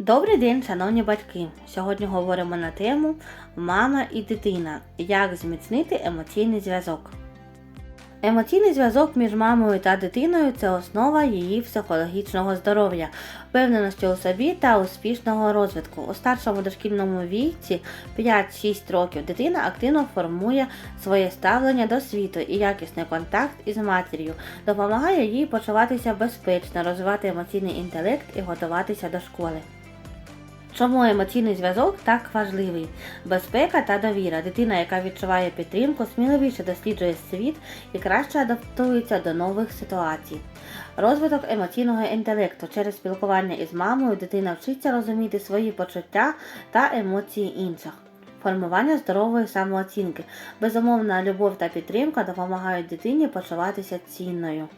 Добрий день, шановні батьки! Сьогодні говоримо на тему Мама і дитина. Як зміцнити емоційний зв'язок. Емоційний зв'язок між мамою та дитиною це основа її психологічного здоров'я, впевненості у собі та успішного розвитку. У старшому дошкільному віці 5-6 років дитина активно формує своє ставлення до світу і якісний контакт із матір'ю допомагає їй почуватися безпечно, розвивати емоційний інтелект і готуватися до школи. Чому емоційний зв'язок так важливий? Безпека та довіра. Дитина, яка відчуває підтримку, сміливіше досліджує світ і краще адаптується до нових ситуацій. Розвиток емоційного інтелекту через спілкування із мамою дитина вчиться розуміти свої почуття та емоції інших. Формування здорової самооцінки. Безумовна любов та підтримка допомагають дитині почуватися цінною.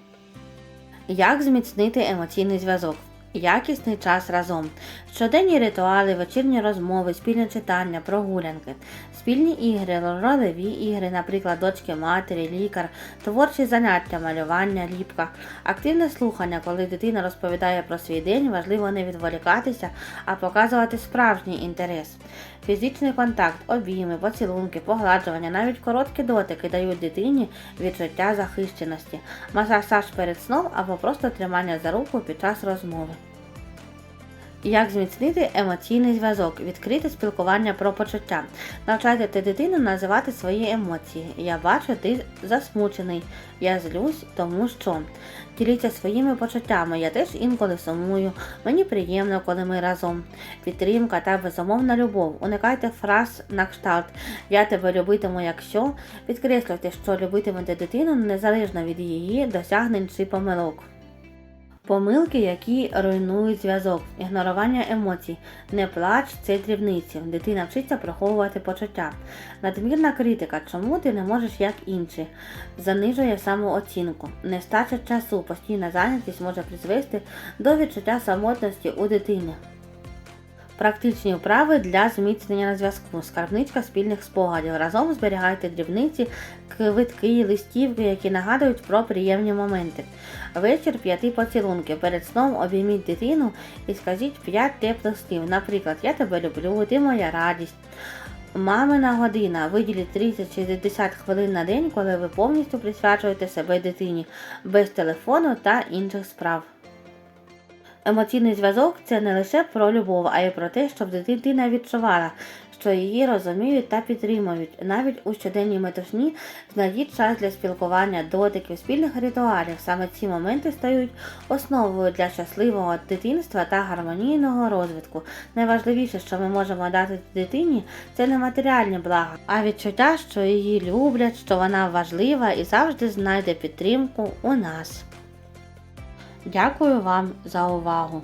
Як зміцнити емоційний зв'язок? Якісний час разом. Щоденні ритуали, вечірні розмови, спільне читання, прогулянки, спільні ігри, рольові ігри, наприклад, дочки матері, лікар, творчі заняття, малювання, ліпка, активне слухання, коли дитина розповідає про свій день, важливо не відволікатися, а показувати справжній інтерес. Фізичний контакт, обійми, поцілунки, погладжування, навіть короткі дотики дають дитині відчуття захищеності, масаж перед сном або просто тримання за руку під час розмови. Як зміцнити емоційний зв'язок, відкрите спілкування про почуття. Навчайте дитину називати свої емоції. Я бачу, ти засмучений. Я злюсь, тому що. Діліться своїми почуттями. Я теж інколи сумую. Мені приємно, коли ми разом. Підтримка та безумовна любов. Уникайте фраз на кшталт. Я тебе любитиму, якщо. Підкреслюйте, що любитимете дитину незалежно від її досягнень чи помилок. Помилки, які руйнують зв'язок, ігнорування емоцій, не плач це дрібниці. Дитина вчиться приховувати почуття. Надмірна критика, чому ти не можеш як інші, занижує самооцінку. Нестача часу, постійна зайнятість може призвести до відчуття самотності у дитини. Практичні вправи для зміцнення на зв'язку. Скарбничка спільних спогадів. Разом зберігайте дрібниці, квитки, листівки, які нагадують про приємні моменти. Вечір п'яти поцілунків. Перед сном обійміть дитину і скажіть п'ять теплих слів. Наприклад, я тебе люблю, ти моя радість. Мамина година. Виділіть 30-60 хвилин на день, коли ви повністю присвячуєте себе дитині, без телефону та інших справ. Емоційний зв'язок це не лише про любов, а й про те, щоб дитина відчувала, що її розуміють та підтримують. Навіть у щоденній метушні знайдіть час для спілкування, дотиків, спільних ритуалів. Саме ці моменти стають основою для щасливого дитинства та гармонійного розвитку. Найважливіше, що ми можемо дати дитині, це не матеріальні блага, а відчуття, що її люблять, що вона важлива і завжди знайде підтримку у нас. Дякую вам за увагу!